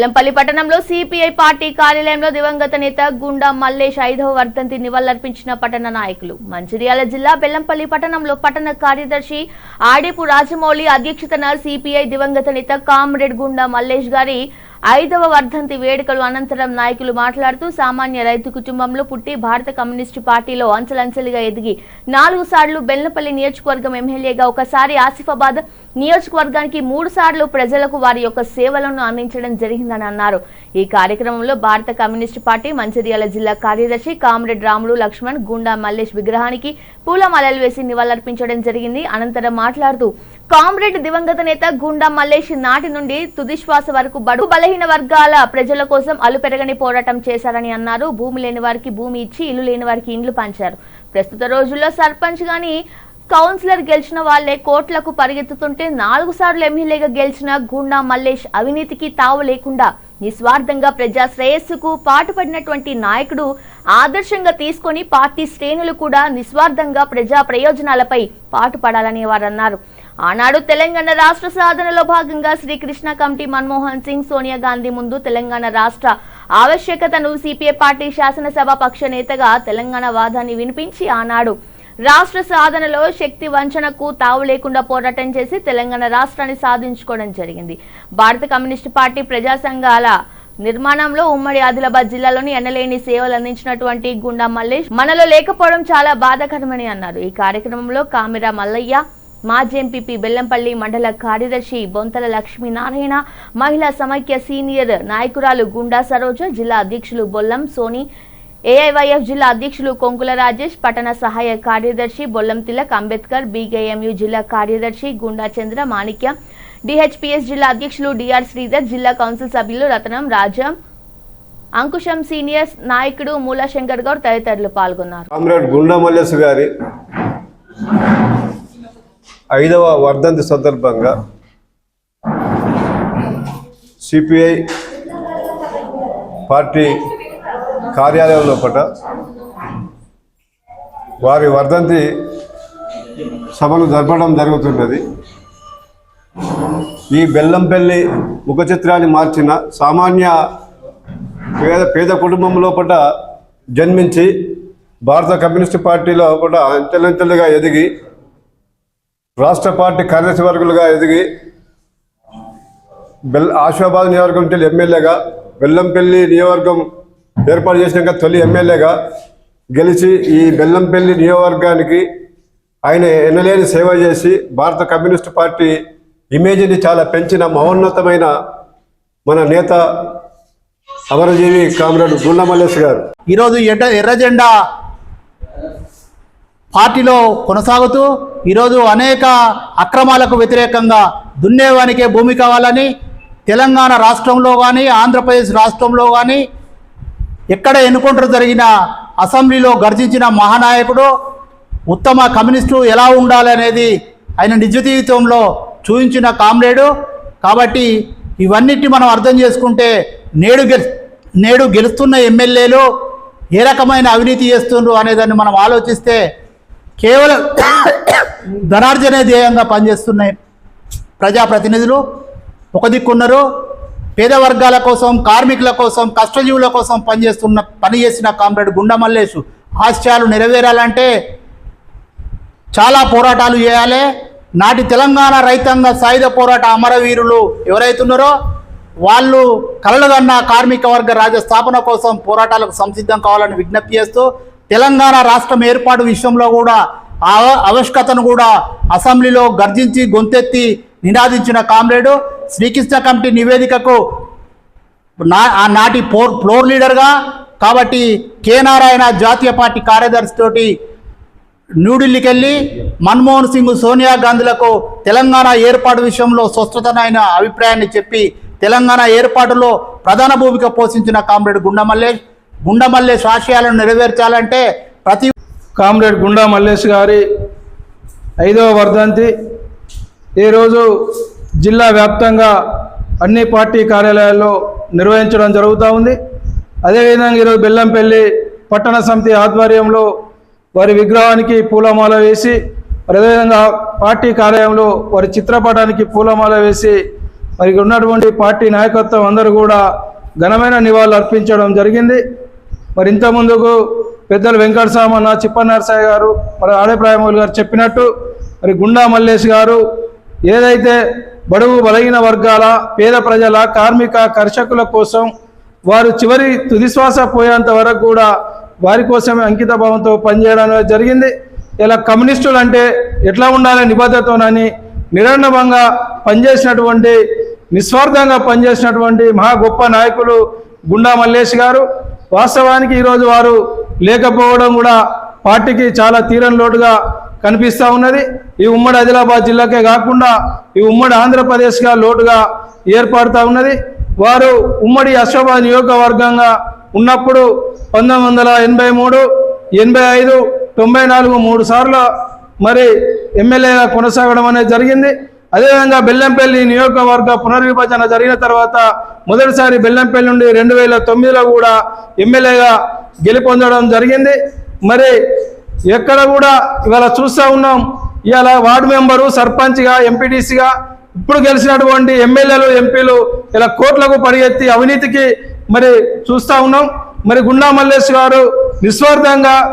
బెల్లంపల్లి పట్టణంలో CPI party కార్యాలయంలో దివంగత నేత గుండా మల్లేష్ ఐదవ వర్ధంతి నివాళులర్పించిన పట్టణ నాయకులు. మంచిర్యాల జిల్లా బెల్లంపల్లి పట్టణంలో పట్టణ కార్యదర్శి ఆడేపు రాజమౌళి అధ్యక్షతన సిపిఐ దివంగత నేత కామ్రేడ్ గుండా మల్లేష్ గారి ఐదవ వర్ధంతి వేడుకలు అనంతరం నాయకులు మాట్లాడుతూ సామాన్య రైతు కుటుంబంలో పుట్టి భారత కమ్యూనిస్టు పార్టీలో అంచెలంచెలుగా ఎదిగి నాలుగు సార్లు బెల్లపల్లి నియోజకవర్గం ఎమ్మెల్యేగా ఒకసారి ఆసిఫాబాద్ నియోజకవర్గానికి మూడు సార్లు ప్రజలకు వారి యొక్క సేవలను అందించడం జరిగిందని అన్నారు. ఈ కార్యక్రమంలో భారత కమ్యూనిస్టు పార్టీ మంచిర్యాల జిల్లా కార్యదర్శి కామ్రేడ్ రాములు లక్ష్మణ్ గుండా మల్లేష్ విగ్రహానికి పూలమాలలు వేసి నివాళులర్పించడం జరిగింది. అనంతరం మాట్లాడుతూ కామ్రేడ్ దివంగత నేత గుండా మల్లేష్ నాటి నుండి తుదిశ్వాస వరకు బడు బలహీన వర్గాల ప్రజల కోసం అలుపెరగని పోరాటం చేశారని అన్నారు. భూమి లేని వారికి భూమి ఇచ్చి ఇల్లు లేని వారికి ఇండ్లు పంచారు. ప్రస్తుత రోజుల్లో సర్పంచ్ గాని కౌన్సిలర్ గెలిచిన వాళ్ళే కోట్లకు పరిగెత్తుతుంటే నాలుగు సార్లు ఎమ్మెల్యేగా గెలిచిన గుండా మల్లేష్ అవినీతికి తావు లేకుండా నిస్వార్థంగా ప్రజా శ్రేయస్సుకు పాటుపడినటువంటి నాయకుడు ఆదర్శంగా తీసుకొని పార్టీ శ్రేణులు కూడా నిస్వార్థంగా ప్రజా ప్రయోజనాలపై పాటుపడాలని వారన్నారు. ఆనాడు తెలంగాణ రాష్ట్ర సాధనలో భాగంగా శ్రీకృష్ణ కమిటీ మన్మోహన్ సింగ్ సోనియా గాంధీ ముందు తెలంగాణ రాష్ట్ర ఆవశ్యకతను సిపిఐ పార్టీ శాసనసభ పక్ష నేతగా తెలంగాణ వాదాన్ని వినిపించి ఆనాడు రాష్ట్ర సాధనలో శక్తి వంచనకు తావు లేకుండా పోరాటం చేసి తెలంగాణ రాష్ట్రాన్ని సాధించుకోవడం జరిగింది. భారత కమ్యూనిస్టు పార్టీ ప్రజా సంఘాల నిర్మాణంలో ఉమ్మడి ఆదిలాబాద్ జిల్లాలోని ఎన్నలేని సేవలు అందించినటువంటి గుండా మల్లేష్ మనలో లేకపోవడం చాలా బాధాకరమని అన్నారు. ఈ కార్యక్రమంలో కామిరా మల్లయ్య మాజీ ఎంపీపీ బెల్లంపల్లి మండల కార్యదర్శి బొంతల లక్ష్మీనారాయణ మహిళా సమైక్య సీనియర్ నాయకురాలు గుండా సరోజ జిల్లా అధ్యక్షులు బొల్లం సోని ఏఐవైఎఫ్ జిల్లా అధ్యక్షులు కొంకుల రాజేష్ పట్టణ సహాయ కార్యదర్శి బొల్లం తిలక్ అంబేద్కర్ బీకేఎంయు జిల్లా కార్యదర్శి గుండా చంద్ర మాణిక్య డిహెచ్పిఎస్ జిల్లా అధ్యక్షులు డిఆర్ శ్రీధర్ జిల్లా కౌన్సిల్ సభ్యులు రతనం రాజా అంకుశం సీనియర్ నాయకుడు మూలశంకర్ గౌడ్ తదితరులు పాల్గొన్నారు. గారి ఐదవ వర్ధంతి సందర్భంగా సిపిఐ పార్టీ కార్యాలయం లోపల వారి వర్ధంతి సభను జరపడం జరుగుతున్నది. ఈ బెల్లంపల్లి ముఖ చిత్రాన్ని మార్చిన సామాన్య పేద పేద కుటుంబం లోపల జన్మించి భారత కమ్యూనిస్ట్ పార్టీలో కూడా అంచెలంచెలుగా ఎదిగి రాష్ట్ర పార్టీ కార్యదర్శి వర్గులుగా ఎదిగి బెల్ ఆశాబాద్ నియోజకవర్గం నుంచి ఎమ్మెల్యేగా బెల్లంపల్లి నియోజకవర్గం ఏర్పాటు చేసినాక తొలి ఎమ్మెల్యేగా గెలిచి ఈ బెల్లంపల్లి నియోజకవర్గానికి ఆయన ఎనలేని సేవ చేసి భారత కమ్యూనిస్ట్ పార్టీ ఇమేజ్ని చాలా పెంచిన మహోన్నతమైన మన నేత అమరజీవి కామ్రేడ్ గుండమల్లేష్ గారు. ఈరోజు ఎర్ర ఎర్ర జెండా పార్టీలో కొనసాగుతూ ఈరోజు అనేక అక్రమాలకు వ్యతిరేకంగా దున్నేవానికే భూమి కావాలని తెలంగాణ రాష్ట్రంలో కానీ ఆంధ్రప్రదేశ్ రాష్ట్రంలో కానీ ఎక్కడ ఎన్నుకుంటారు జరిగిన అసెంబ్లీలో గర్జించిన మహానాయకుడు ఉత్తమ కమ్యూనిస్టు ఎలా ఉండాలి అనేది ఆయన నిజ జీవితంలో చూపించిన కామ్రేడు. కాబట్టి ఇవన్నిటిని మనం అర్థం చేసుకుంటే నేడు గెలు నేడు గెలుస్తున్న ఎమ్మెల్యేలు ఏ రకమైన అవినీతి చేస్తుండ్రు అనేదాన్ని మనం ఆలోచిస్తే కేవలం ధనార్జనే ధ్యేయంగా పనిచేస్తున్నాయి ప్రజాప్రతినిధులు ఒక దిక్కున్నారు పేద వర్గాల కోసం కార్మికుల కోసం కష్టజీవుల కోసం పనిచేస్తున్న పనిచేసిన కామ్రేడ్ గుండమల్లేషు ఆశయాలు నెరవేరాలంటే చాలా పోరాటాలు చేయాలి. నాటి తెలంగాణ రైతాంగ సాయుధ పోరాట అమరవీరులు ఎవరైతున్నారో వాళ్ళు కలలుగన్న కార్మిక వర్గ రాజ్య స్థాపన కోసం పోరాటాలకు సంసిద్ధం కావాలని విజ్ఞప్తి చేస్తూ తెలంగాణ రాష్ట్రం ఏర్పాటు విషయంలో కూడా ఆ ఆవశ్యకతను కూడా అసెంబ్లీలో గర్జించి గొంతెత్తి నినాదించిన కామ్రేడు శ్రీకృష్ణ కమిటీ నివేదికకు నా ఆ నాటి ఫ్లోర్ ఫ్లోర్ లీడర్గా కాబట్టి కె నారాయణ జాతీయ పార్టీ కార్యదర్శి తోటి న్యూఢిల్లీకి వెళ్ళి మన్మోహన్ సింగ్ సోనియా గాంధీలకు తెలంగాణ ఏర్పాటు విషయంలో స్వస్థతనైన అభిప్రాయాన్ని చెప్పి తెలంగాణ ఏర్పాటులో ప్రధాన భూమిక పోషించిన కామ్రేడ్ గుండమల్లేష్ గుండమల్లేశ్ ఆశయాలను నెరవేర్చాలంటే ప్రతి కామ్రేడ్ గుండా మల్లేష్ గారి ఐదవ వర్ధంతి. ఈరోజు జిల్లా వ్యాప్తంగా అన్ని పార్టీ కార్యాలయాల్లో నిర్వహించడం జరుగుతూ ఉంది. అదేవిధంగా ఈరోజు బెల్లంపల్లి పట్టణ సమితి ఆధ్వర్యంలో వారి విగ్రహానికి పూలమాల వేసి అదేవిధంగా పార్టీ కార్యాలయంలో వారి చిత్రపటానికి పూలమాల వేసి మరి ఉన్నటువంటి పార్టీ నాయకత్వం అందరూ కూడా ఘనమైన నివాళులు అర్పించడం జరిగింది. మరి ఇంత ముందుకు పెద్దలు వెంకటస్వామి అన్న చిప్ప గారు మరి ఆడప్రాయమౌలి గారు చెప్పినట్టు మరి గుండా మల్లేష్ గారు ఏదైతే బడుగు బలహీన వర్గాల పేద ప్రజల కార్మిక కర్షకుల కోసం వారు చివరి తుదిశ్వాస పోయేంత వరకు కూడా వారి కోసమే అంకిత భావంతో పనిచేయడం అనేది జరిగింది. ఇలా కమ్యూనిస్టులు అంటే ఎట్లా ఉండాలి నిబద్ధతోనని నిరండభంగా పనిచేసినటువంటి నిస్వార్థంగా పనిచేసినటువంటి మహా గొప్ప నాయకులు గుండా మల్లేష్ గారు వాస్తవానికి ఈరోజు వారు లేకపోవడం కూడా పార్టీకి చాలా తీరని లోటుగా కనిపిస్తూ ఉన్నది. ఈ ఉమ్మడి ఆదిలాబాద్ జిల్లాకే కాకుండా ఈ ఉమ్మడి ఆంధ్రప్రదేశ్గా లోటుగా ఏర్పడుతూ ఉన్నది. వారు ఉమ్మడి అశ్వాబాద్ నియోజకవర్గంగా ఉన్నప్పుడు పంతొమ్మిది వందల ఎనభై మూడు ఎనభై ఐదు తొంభై నాలుగు మూడు సార్లు మరి ఎమ్మెల్యేగా కొనసాగడం అనేది జరిగింది. అదేవిధంగా బెల్లంపల్లి నియోజకవర్గ పునర్విభజన జరిగిన తర్వాత మొదటిసారి బెల్లంపల్లి నుండి రెండు వేల తొమ్మిదిలో కూడా ఎమ్మెల్యేగా గెలుపొందడం జరిగింది. మరి ఎక్కడ కూడా ఇవాళ చూస్తూ ఉన్నాం ఇవాళ వార్డు మెంబరు సర్పంచ్గా ఎంపీటీసీగా ఇప్పుడు గెలిచినటువంటి ఎమ్మెల్యేలు ఎంపీలు ఇలా కోట్లకు పరిగెత్తి అవినీతికి మరి చూస్తూ ఉన్నాం. మరి గుండా మల్లేష్ గారు నిస్వార్థంగా